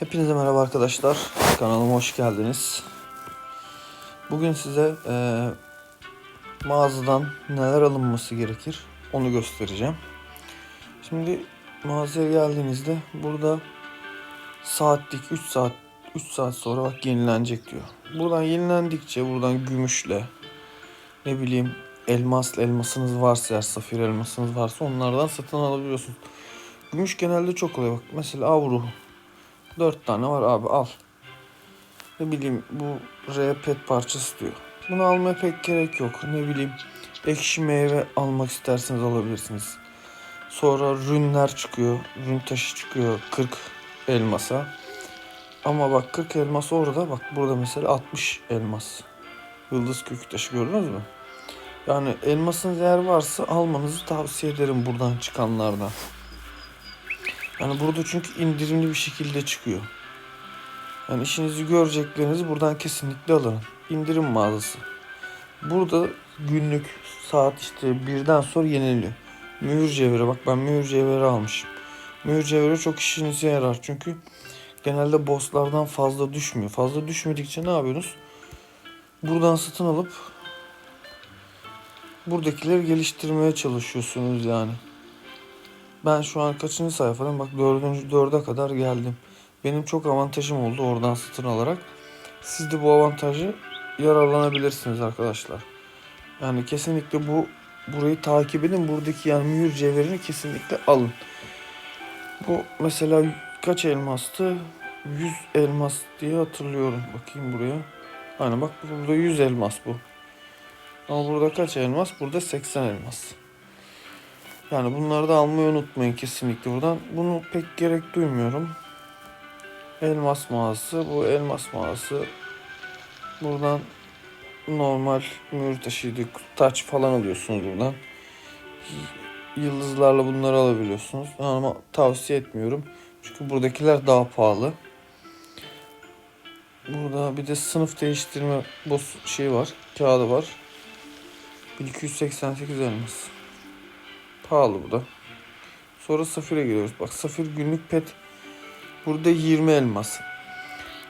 Hepinize merhaba arkadaşlar. Kanalıma hoş geldiniz. Bugün size e, mağazadan neler alınması gerekir onu göstereceğim. Şimdi mağazaya geldiğinizde burada saatlik 3 saat 3 saat sonra bak yenilenecek diyor. Buradan yenilendikçe buradan gümüşle ne bileyim elmasla elmasınız varsa eğer safir elmasınız varsa onlardan satın alabiliyorsunuz. Gümüş genelde çok oluyor bak. Mesela avruhu 4 tane var abi al. Ne bileyim bu R parçası diyor. Bunu almaya pek gerek yok. Ne bileyim ekşi meyve almak isterseniz alabilirsiniz. Sonra rünler çıkıyor. Rün taşı çıkıyor 40 elmasa. Ama bak 40 elmas orada bak burada mesela 60 elmas. Yıldız kökü taşı gördünüz mü? Yani elmasınız eğer varsa almanızı tavsiye ederim buradan çıkanlardan. Yani burada çünkü indirimli bir şekilde çıkıyor. Yani işinizi göreceklerinizi buradan kesinlikle alın. İndirim mağazası. Burada günlük saat işte birden sonra yeniliyor. Mühür cevheri bak ben mühür cevheri almışım. Mühür cevheri çok işinize yarar çünkü genelde bosslardan fazla düşmüyor. Fazla düşmedikçe ne yapıyorsunuz? Buradan satın alıp buradakileri geliştirmeye çalışıyorsunuz yani. Ben şu an kaçıncı sayfadayım? Bak dördüncü dörde kadar geldim. Benim çok avantajım oldu oradan satın alarak. Siz de bu avantajı yararlanabilirsiniz arkadaşlar. Yani kesinlikle bu burayı takip edin. Buradaki yani mühür cevherini kesinlikle alın. Bu mesela kaç elmastı? 100 elmas diye hatırlıyorum. Bakayım buraya. Aynen bak burada 100 elmas bu. Ama burada kaç elmas? Burada 80 elmas. Yani bunları da almayı unutmayın kesinlikle buradan. Bunu pek gerek duymuyorum. Elmas mağazası. Bu elmas mağazası. Buradan normal mühür taşıydı. Taç falan alıyorsunuz buradan. Yıldızlarla bunları alabiliyorsunuz. Ama tavsiye etmiyorum. Çünkü buradakiler daha pahalı. Burada bir de sınıf değiştirme boss şey var. Kağıdı var. 1288 elmas. Pahalı bu da. Sonra Safir'e geliyoruz. Bak Safir günlük pet burada 20 elmas.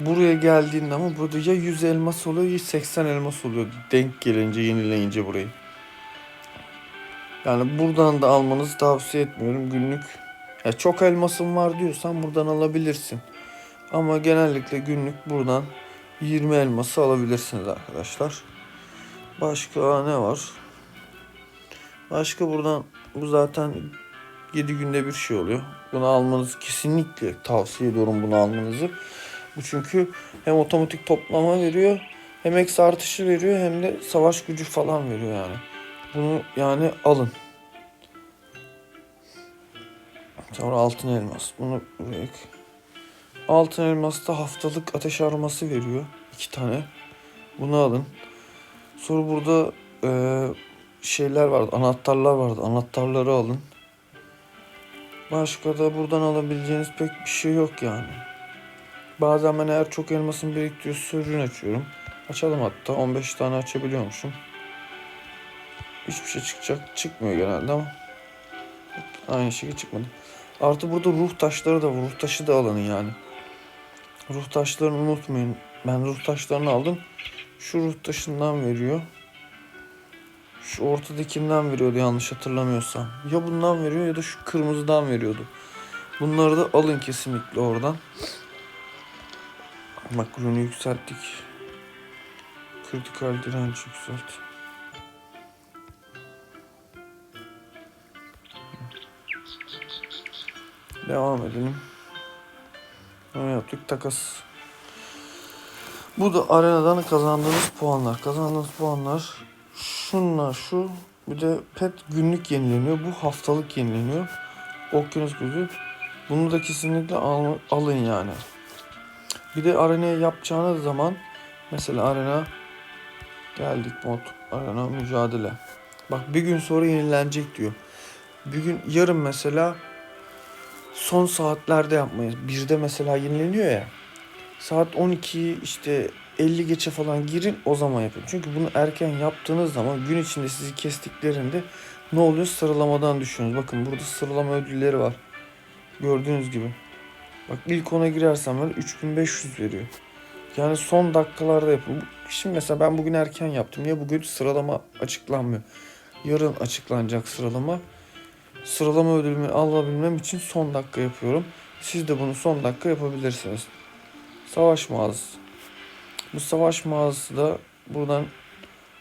Buraya geldiğinde ama burada ya 100 elmas oluyor ya 80 elmas oluyor. Denk gelince yenileyince burayı. Yani buradan da almanızı tavsiye etmiyorum. Günlük ya çok elmasın var diyorsan buradan alabilirsin. Ama genellikle günlük buradan 20 elması alabilirsiniz arkadaşlar. Başka ne var? Başka buradan bu zaten 7 günde bir şey oluyor. Bunu almanızı kesinlikle tavsiye ediyorum bunu almanızı. Bu çünkü hem otomatik toplama veriyor hem eksi artışı veriyor hem de savaş gücü falan veriyor yani. Bunu yani alın. Sonra altın elmas. Bunu buraya Altın elmas da haftalık ateş aroması veriyor. iki tane. Bunu alın. Sonra burada eee şeyler vardı, anahtarlar vardı. Anahtarları alın. Başka da buradan alabileceğiniz pek bir şey yok yani. Bazen ben eğer çok elmasın biriktiriyorsa ürün açıyorum. Açalım hatta 15 tane açabiliyormuşum. Hiçbir şey çıkacak çıkmıyor genelde ama aynı şekilde çıkmadı. Artı burada ruh taşları da var. Ruh taşı da alın yani. Ruh taşlarını unutmayın. Ben ruh taşlarını aldım. Şu ruh taşından veriyor. Şu ortadakinden veriyordu yanlış hatırlamıyorsam. Ya bundan veriyor ya da şu kırmızıdan veriyordu. Bunları da alın kesinlikle oradan. Bak ürünü yükselttik. Kritikal direnç yükselt. Devam edelim. Ne yaptık? Takas. Bu da arenadan kazandığınız puanlar. Kazandığınız puanlar şunlar şu bir de pet günlük yenileniyor. Bu haftalık yenileniyor. Okyanus gözü. Bunu da kesinlikle al, alın yani. Bir de arenaya yapacağınız zaman mesela arena geldik mod arena mücadele. Bak bir gün sonra yenilenecek diyor. Bir gün yarın mesela son saatlerde yapmayız. Birde mesela yenileniyor ya. Saat 12 işte 50 geçe falan girin o zaman yapın. Çünkü bunu erken yaptığınız zaman gün içinde sizi kestiklerinde ne oluyor? Sıralamadan düşüyorsunuz. Bakın burada sıralama ödülleri var. Gördüğünüz gibi. Bak ilk ona girersem böyle 3500 veriyor. Yani son dakikalarda yapın. Şimdi mesela ben bugün erken yaptım. Niye bugün sıralama açıklanmıyor? Yarın açıklanacak sıralama. Sıralama ödülümü alabilmem için son dakika yapıyorum. Siz de bunu son dakika yapabilirsiniz. Savaş mağazası. Bu savaş mağazası da buradan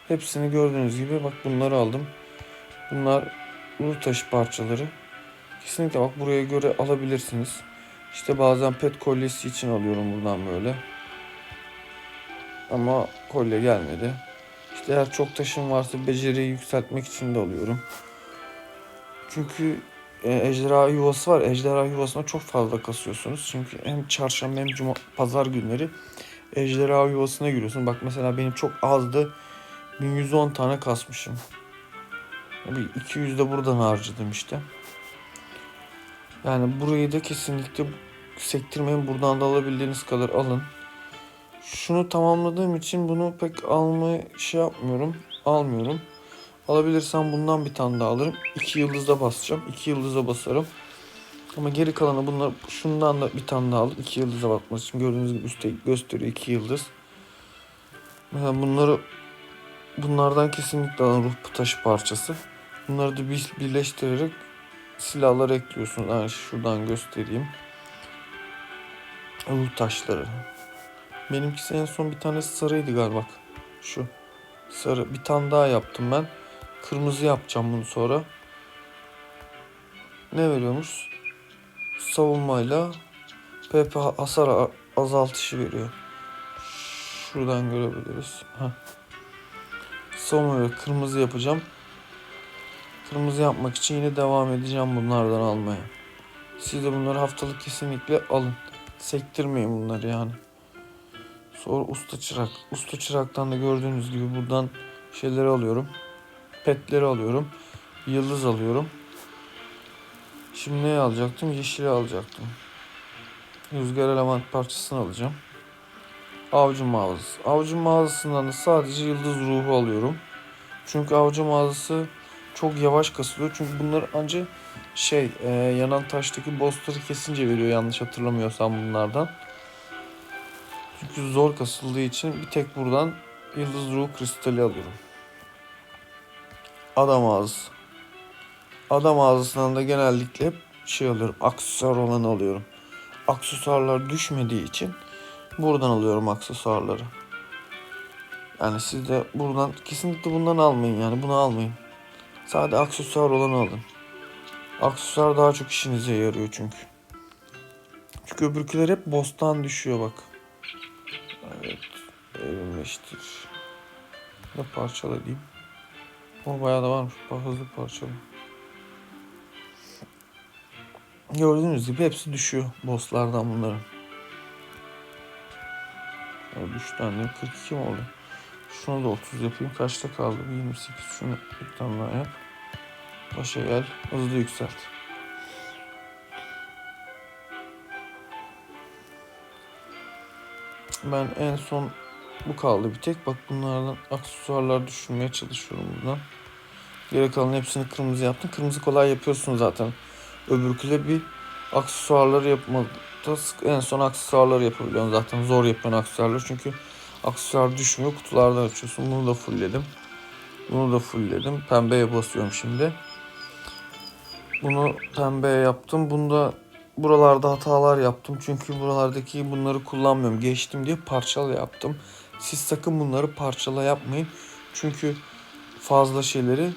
hepsini gördüğünüz gibi bak bunları aldım. Bunlar ruh taşı parçaları. Kesinlikle bak buraya göre alabilirsiniz. İşte bazen pet kolyesi için alıyorum buradan böyle. Ama kolye gelmedi. İşte eğer çok taşım varsa beceriyi yükseltmek için de alıyorum. Çünkü e, ejderha yuvası var. Ejderha yuvasına çok fazla kasıyorsunuz. Çünkü hem çarşamba hem cuma, pazar günleri ejderha yuvasına giriyorsun. Bak mesela benim çok azdı. 1110 tane kasmışım. Bir 200 de buradan harcadım işte. Yani burayı da kesinlikle sektirmeyin. Buradan da alabildiğiniz kadar alın. Şunu tamamladığım için bunu pek almayı şey yapmıyorum. Almıyorum. Alabilirsem bundan bir tane daha alırım. 2 yıldızda basacağım. 2 yıldıza basarım. Ama geri kalanı bunlar şundan da bir tane daha aldım. 2 yıldıza bakması için gördüğünüz gibi üstte gösteriyor 2 yıldız. Mesela bunları bunlardan kesinlikle alın ruh taşı parçası. Bunları da bir, birleştirerek silahlara ekliyorsunuz. Yani şuradan göstereyim. Ruh taşları. Benimkisi en son bir tane sarıydı galiba. Şu. Sarı. Bir tane daha yaptım ben. Kırmızı yapacağım bunu sonra. Ne veriyormuş? Savunmayla PP hasar azaltışı veriyor. Şuradan görebiliriz. Heh. Savunmayla kırmızı yapacağım. Kırmızı yapmak için yine devam edeceğim bunlardan almaya. Siz de bunları haftalık kesinlikle alın. Sektirmeyin bunları yani. Sonra usta çırak. Usta çıraktan da gördüğünüz gibi buradan şeyleri alıyorum. Petleri alıyorum. Yıldız alıyorum. Şimdi ne alacaktım? Yeşili alacaktım. Rüzgar element parçasını alacağım. Avcı mağazası. Avcı mağazasından da sadece yıldız ruhu alıyorum. Çünkü avcı mağazası çok yavaş kasılıyor. Çünkü bunlar ancak şey e, yanan taştaki bossları kesince veriyor yanlış hatırlamıyorsam bunlardan. Çünkü zor kasıldığı için bir tek buradan yıldız ruhu kristali alıyorum. Adam ağzı. Adam ağzısından da genellikle şey alıyorum. Aksesuar olanı alıyorum. Aksesuarlar düşmediği için buradan alıyorum aksesuarları. Yani siz de buradan kesinlikle bundan almayın yani bunu almayın. Sadece aksesuar olanı alın. Aksesuar daha çok işinize yarıyor çünkü. Çünkü öbürküler hep boss'tan düşüyor bak. Evet. Evrimleştir. Ne parçala diyeyim. O bayağı da varmış. Bak hızlı parçala. Gördüğünüz gibi hepsi düşüyor bosslardan bunların. Ya düştü annem 42 mi oldu? Şunu da 30 yapayım. Kaçta kaldı? 28. Şunu bir tane daha yap. Başa gel. Hızlı yükselt. Ben en son bu kaldı bir tek. Bak bunlardan aksesuarlar düşünmeye çalışıyorum buradan. Geri kalan hepsini kırmızı yaptım. Kırmızı kolay yapıyorsun zaten. Öbürküle bir aksesuarları yapmadı. En son aksesuarları yapabiliyorsun zaten. Zor yapıyorsun aksesuarları çünkü aksesuar düşmüyor. Kutulardan açıyorsun. Bunu da fullledim. Bunu da fullledim. Pembeye basıyorum şimdi. Bunu pembeye yaptım. Bunda buralarda hatalar yaptım. Çünkü buralardaki bunları kullanmıyorum. Geçtim diye parçalı yaptım. Siz sakın bunları parçala yapmayın. Çünkü fazla şeyleri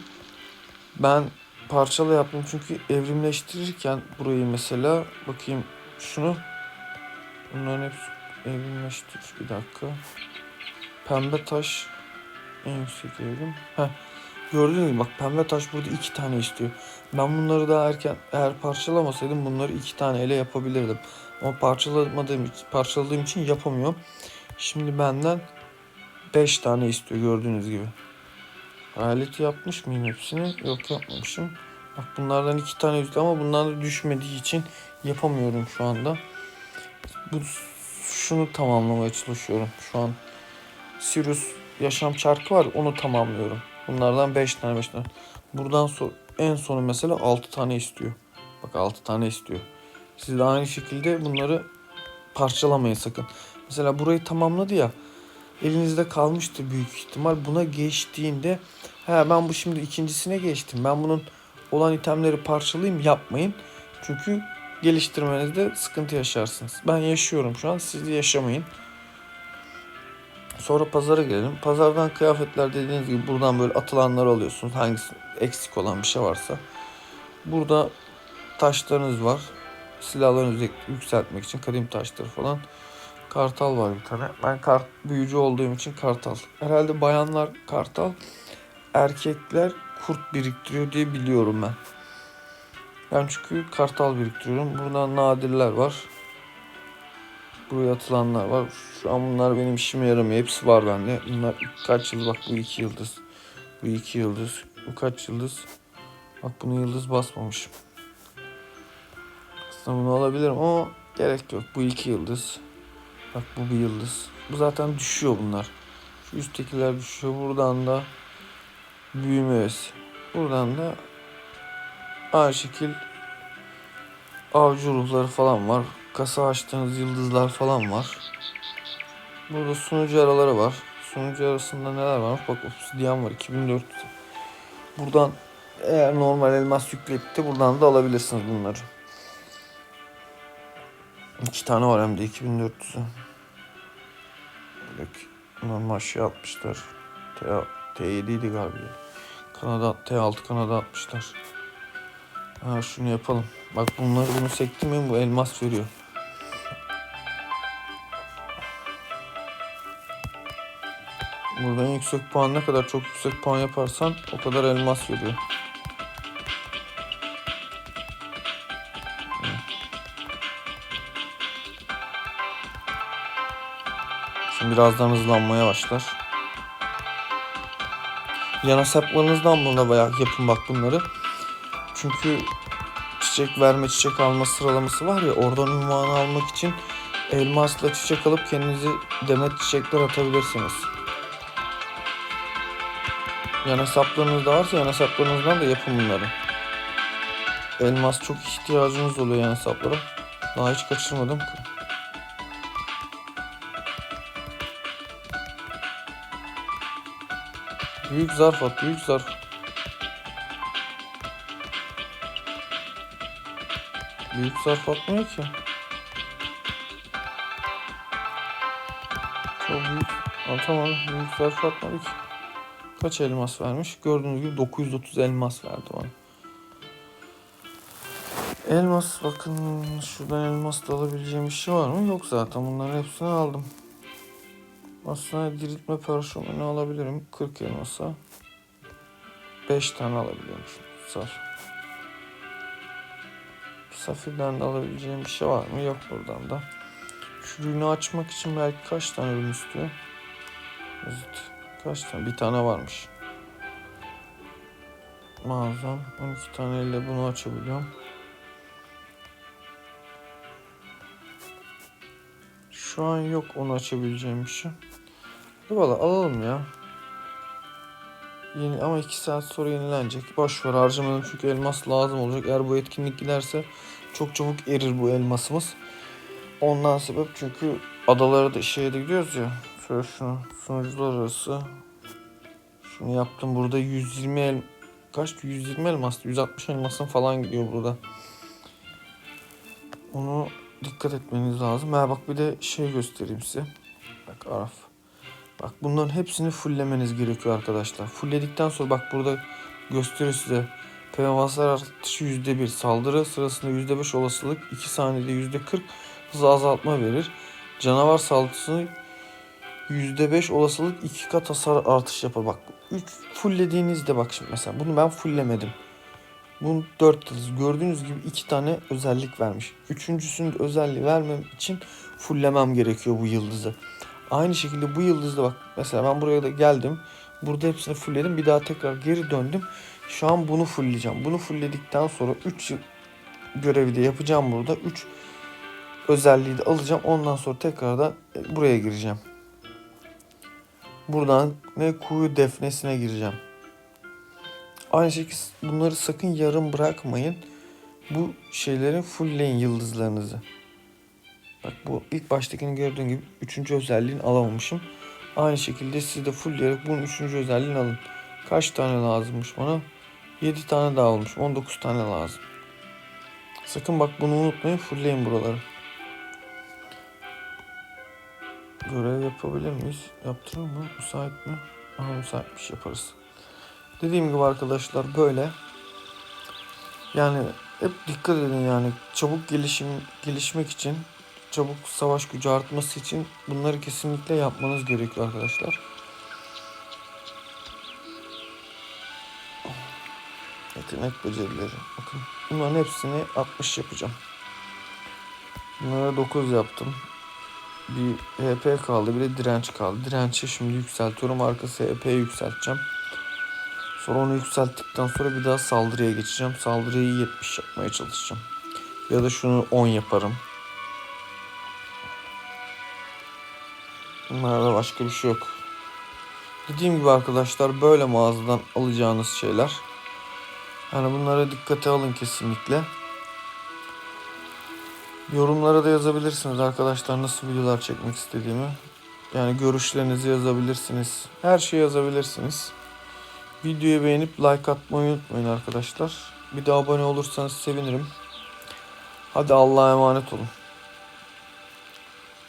ben parçalı yaptım. Çünkü evrimleştirirken burayı mesela bakayım şunu bunların hepsi evrimleştir. Bir dakika. Pembe taş en yüksek evrim. Gördüğünüz gibi bak pembe taş burada iki tane istiyor. Ben bunları daha erken eğer parçalamasaydım bunları iki tane ele yapabilirdim. Ama parçalamadığım parçaladığım için yapamıyorum. Şimdi benden beş tane istiyor gördüğünüz gibi. Aleti yapmış mıyım hepsini? Yok yapmamışım. Bak bunlardan iki tane üstü ama bundan da düşmediği için yapamıyorum şu anda. Bu şunu tamamlamaya çalışıyorum şu an. Sirius yaşam çarkı var onu tamamlıyorum. Bunlardan 5 tane 5 tane. Buradan sonra en sonu mesela 6 tane istiyor. Bak 6 tane istiyor. Siz de aynı şekilde bunları parçalamayın sakın. Mesela burayı tamamladı ya. Elinizde kalmıştı büyük ihtimal. Buna geçtiğinde he ben bu şimdi ikincisine geçtim. Ben bunun olan itemleri parçalayayım yapmayın. Çünkü geliştirmenizde sıkıntı yaşarsınız. Ben yaşıyorum şu an. Siz de yaşamayın. Sonra pazara gelelim. Pazardan kıyafetler dediğiniz gibi buradan böyle atılanları alıyorsunuz. Hangisi eksik olan bir şey varsa. Burada taşlarınız var. Silahlarınızı yükseltmek için kadim taşları falan. Kartal var bir tane. Ben kart büyücü olduğum için kartal. Herhalde bayanlar kartal, erkekler kurt biriktiriyor diye biliyorum ben. Ben çünkü kartal biriktiriyorum. Buradan nadirler var. Buraya atılanlar var. Şu an bunlar benim işime yaramıyor. Hepsi var bende. Bunlar kaç yıldız? Bak bu iki yıldız. Bu iki yıldız. Bu kaç yıldız? Bak bunu yıldız basmamışım. Aslında bunu alabilirim ama gerek yok. Bu iki yıldız. Bak bu bir yıldız. Bu zaten düşüyor bunlar. Şu üsttekiler düşüyor. Buradan da büyüme öğesi. Buradan da aynı şekil avcı ruhları falan var. Kasa açtığınız yıldızlar falan var. Burada sunucu araları var. Sunucu arasında neler var? Bak obsidian var 2400. Buradan eğer normal elmas yükleyip de buradan da alabilirsiniz bunları. İki tane var hem de 2400'ü. Bak normal şey atmışlar. T, T7 idi galiba. Kanada T6 Kanada atmışlar. Ha şunu yapalım. Bak bunları bunu sektirmeyin bu elmas veriyor. Burada en yüksek puan ne kadar çok yüksek puan yaparsan o kadar elmas veriyor. Şimdi birazdan hızlanmaya başlar. Yana saplarınızdan buna bayağı yapın bak bunları. Çünkü çiçek verme çiçek alma sıralaması var ya oradan ünvanı almak için elmasla çiçek alıp kendinizi demet çiçekler atabilirsiniz. Yan hesaplarınız da varsa yan hesaplarınızdan da yapın bunları. Elmas çok ihtiyacınız oluyor yan hesaplara. Daha hiç kaçırmadım. Büyük zarf at, büyük zarf. Büyük zarf atmıyor ki. Çok büyük atamadım. Büyük zarf atmadı ki. Kaç elmas vermiş? Gördüğünüz gibi 930 elmas verdi bana. Elmas bakın şuradan elmas da alabileceğim bir şey var mı? Yok zaten bunların hepsini aldım. Aslında diriltme parşömeni alabilirim 40 elmasa. 5 tane alabiliyorum saf. Safirden de alabileceğim bir şey var mı? Yok buradan da. Şu ürünü açmak için belki kaç tane ürün istiyor? Evet. Kaç tane? Bir tane varmış. Mağazam. 12 taneyle bunu açabiliyorum. Şu an yok onu açabileceğim bir şey. Valla alalım ya. Yeni, ama 2 saat sonra yenilenecek. Boş ver harcamadım çünkü elmas lazım olacak. Eğer bu etkinlik giderse çok çabuk erir bu elmasımız. Ondan sebep çünkü adalara da şeye de gidiyoruz ya. Şöyle şunu sunucular arası. Şunu yaptım burada 120 el kaç 120 elmas 160 elmasın falan gidiyor burada. Onu dikkat etmeniz lazım. Ha bak bir de şey göstereyim size. Bak Araf. Bak bunların hepsini fulllemeniz gerekiyor arkadaşlar. Fullledikten sonra bak burada gösteriyor size. Hasar artışı %1. Saldırı sırasında %5 olasılık 2 saniyede %40 hız azaltma verir. Canavar saldırısını %5 olasılık 2 kat hasar artış yapar. Bak 3 fulllediğinizde bak şimdi mesela bunu ben fulllemedim. Bunun 4 yıldız. Gördüğünüz gibi 2 tane özellik vermiş. Üçüncüsünün özelliği vermem için fulllemem gerekiyor bu yıldızı. Aynı şekilde bu yıldızda bak mesela ben buraya da geldim. Burada hepsini fullledim. Bir daha tekrar geri döndüm. Şu an bunu fullleyeceğim. Bunu fullledikten sonra 3 yıl görevi de yapacağım burada. 3 özelliği de alacağım. Ondan sonra tekrardan buraya gireceğim. Buradan ne kuyu defnesine gireceğim. Aynı şekilde bunları sakın yarım bırakmayın. bu şeylerin fullleyin yıldızlarınızı. Bak bu ilk baştakini gördüğün gibi üçüncü özelliğini alamamışım. Aynı şekilde siz de fullleyerek bunun üçüncü özelliğini alın. Kaç tane lazımmış bana? 7 tane daha olmuş. 19 tane lazım. Sakın bak bunu unutmayın. Fullleyin buraları. Görev yapabilir miyiz? Yaptırır mı? Müsait mi? Aha müsaitmiş yaparız. Dediğim gibi arkadaşlar böyle. Yani hep dikkat edin yani çabuk gelişim gelişmek için, çabuk savaş gücü artması için bunları kesinlikle yapmanız gerekiyor arkadaşlar. Yetenek becerileri. Bakın bunların hepsini 60 yapacağım. Bunlara 9 yaptım. Bir HP kaldı bir de direnç kaldı. Direnci şimdi yükseltiyorum. Arkası HP'yi yükselteceğim. Sonra onu yükselttikten sonra bir daha saldırıya geçeceğim. Saldırıyı 70 yapmaya çalışacağım. Ya da şunu 10 yaparım. Bunlarda başka bir şey yok. Dediğim gibi arkadaşlar böyle mağazadan alacağınız şeyler. Yani bunlara dikkate alın kesinlikle. Yorumlara da yazabilirsiniz arkadaşlar nasıl videolar çekmek istediğimi. Yani görüşlerinizi yazabilirsiniz. Her şeyi yazabilirsiniz. Videoyu beğenip like atmayı unutmayın arkadaşlar. Bir de abone olursanız sevinirim. Hadi Allah'a emanet olun.